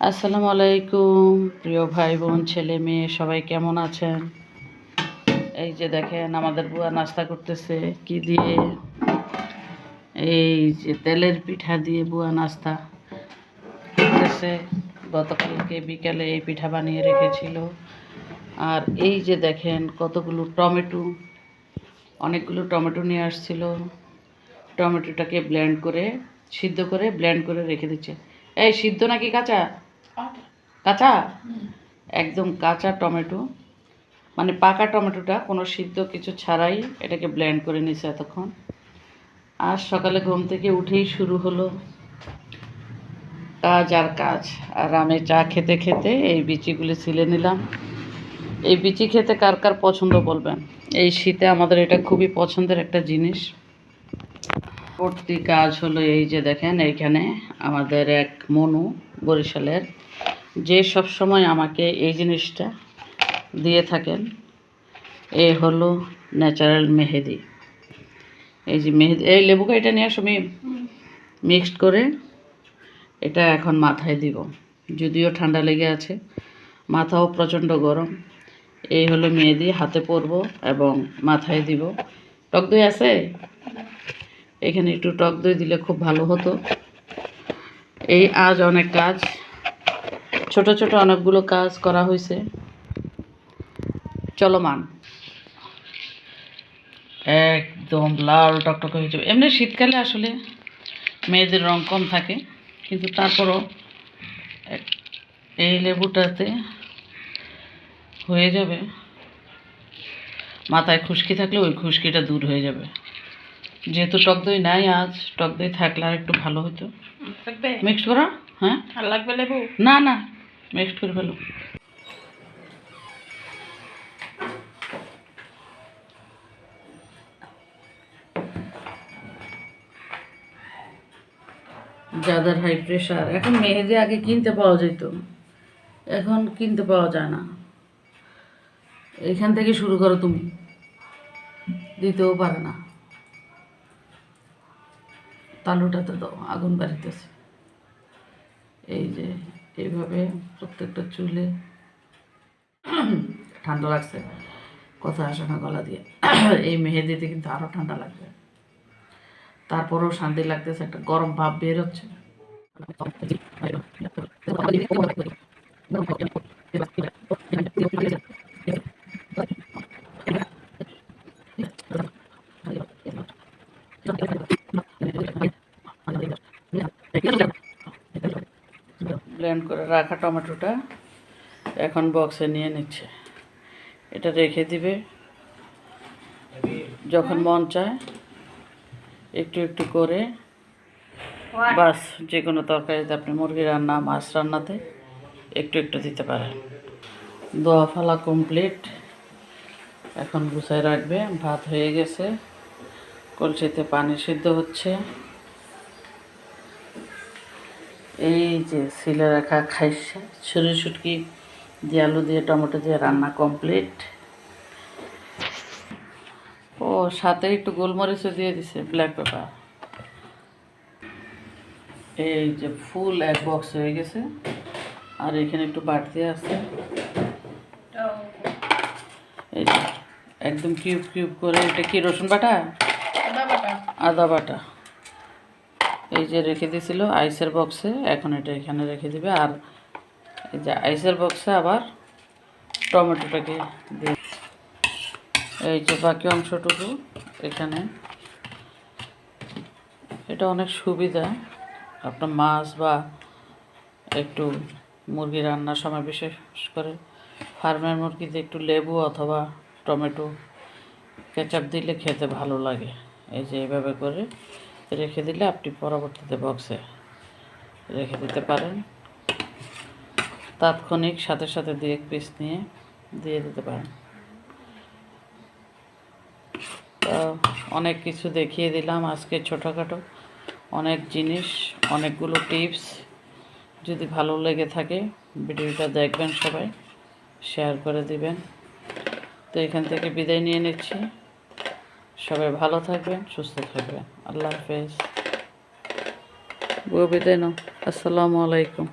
আসসালামু আলাইকুম। প্রিয় ভাই বোন ছেলে মেয়ে, সবাই কেমন আছেন? এই যে দেখেন, আমাদের বুয়া নাস্তা করতেছে। কি দিয়ে? এই যে তেলের পিঠা দিয়ে বুয়া নাস্তা করতেছে। গতকালকে বিকালে এই পিঠা বানিয়ে রেখেছিল। আর এই যে দেখেন, কতগুলো টমেটো, অনেকগুলো টমেটো নিয়ে আসছিল। টমেটোটাকে ব্লেন্ড করে, সিদ্ধ করে ব্লেন্ড করে রেখে দিচ্ছে। এই, সিদ্ধ নাকি কাঁচা? কাঁচা? একদম কাঁচা টমেটো। মানে পাকা টমেটোটা কোনো সিদ্ধ কিছু ছাড়াই এটাকে ব্লেন্ড করে নিছে এতক্ষণ। আর সকালে ঘুম থেকে উঠেই শুরু হলো কাজ আর কাজ। আর আমি চা খেতে খেতে এই বিচিগুলি ছিলে নিলাম। এই বিচি খেতে কার কার পছন্দ বলবেন? এই শীতে আমাদের এটা খুবই পছন্দের একটা জিনিস। পরবর্তী কাজ হলো এই যে দেখেন, এইখানে আমাদের এক মনু বরিশালের যে সব সময় আমাকে এই জিনিসটা দিয়ে থাকেন, এ হলো ন্যাচারাল মেহেদি। এই যে মেহেদি, এই লেবুকে এটা নিয়ে আসো মিক্সড করে এটা এখন মাথায় দিব। যদিও ঠান্ডা লেগে আছে, মাথাও প্রচণ্ড গরম। এই হলো মেহেদি, হাতে পরব এবং মাথায় দিব। টক দই আছে? এখানে একটু টক দই দিলে খুব ভালো হতো। এই আজ অনেক কাজ। ছোট ছোট অনেকগুলো কাজ করা হয়েছে চলমান। একদম লাল টকটক হয়ে যাবে এমনি শীতকালে আসলে মেয়েদের রং কম থাকে, কিন্তু তারপরও এই লেবুটাতে হয়ে যাবে। মাথায় খুশকি থাকলে ওই খুশকিটা দূর হয়ে যাবে। যেহেতু টক দই নাই আজ টক দই থাকলে আর একটু ভালো হতো। মিক্সড করা হ্যাঁ? আর লাগবে লেবু? না না মিক্সড করে ফেলো। যাদের হাই প্রেশার এখন মেহেদি আগে কিনতে পাওয়া যেত। এখন কিনতে পাওয়া যায় না। এখান থেকে শুরু করো তুমি। দিতেও পারে না। তালুটাতে দাও, আগুন বাড়িতেছে। এই যে, এইভাবে প্রত্যেকটা চুলে ঠান্ডা লাগছে, কথা আসে না গলা দিয়ে। এই মেহেদিতে কিন্তু আরও ঠান্ডা লাগবে। তারপরেও শান্তি লাগতেছে, একটা গরম ভাব বের হচ্ছে। ব্লেন্ড করে রাখা টমেটোটা এখন বক্সে নিয়ে নিচ্ছে। এটা রেখে দিবে। যখন মন চায়, একটু একটু করে বাস যে কোনো তরকারিতে আপনি মুরগি রান্না, মাছ রান্নাতে একটু একটু দিতে পারেন। দোয়া ফালা কমপ্লিট এখন গুছায় রাখবে। ভাত হয়ে গেছে। কলসিতে পানি সিদ্ধ হচ্ছে। এই যে সিলে রাখা খাইছে ছুরি শুটকি দিয়ে আলু দিয়ে টমেটো দিয়ে রান্না কমপ্লিট ও সাথে একটু গোলমরিচও দিয়ে দিছে ব্ল্যাক পেপার এই যে ফুল এক বক্স হয়ে গেছে আর এখানে একটু বাড়তি আছে। এই যে একদম কিউব কিউব করে এটা কি রসুন বাটা। আদা বাটা। এই যে রেখে দিয়েছিল আইসের বক্সে, এখন এটা এখানে রেখে দিবে। আর এই যে আইসের বক্সে আবার টমেটোটাকে দিয়ে এই যে বাকি অংশটুকু এখানে। এটা অনেক সুবিধা। আপনার মাছ বা একটু মুরগি রান্নার সময় বিশেষ করে ফার্মের মুরগিতে একটু লেবু অথবা টমেটো, কেচাপ দিলে খেতে ভালো লাগে। এই যে এইভাবে করে রেখে দিলে আপনি পরবর্তীতে বক্সে রেখে দিতে পারেন। তাৎক্ষণিক সাথে সাথে দুই এক পিস নিয়ে দিয়ে দিতে পারেন। অনেক কিছু দেখিয়ে দিলাম আজকে ছোটোখাটো। অনেক জিনিস, অনেকগুলো টিপস যদি ভালো লেগে থাকে, ভিডিওটা দেখবেন সবাই শেয়ার করে দিবেন। তো এখান থেকে বিদায় নিয়ে নিচ্ছি। সবাই ভালো থাকবেন সুস্থ থাকবেন। আল্লাহ হাফেজ। বিদায় নাও। আসসালামু আলাইকুম।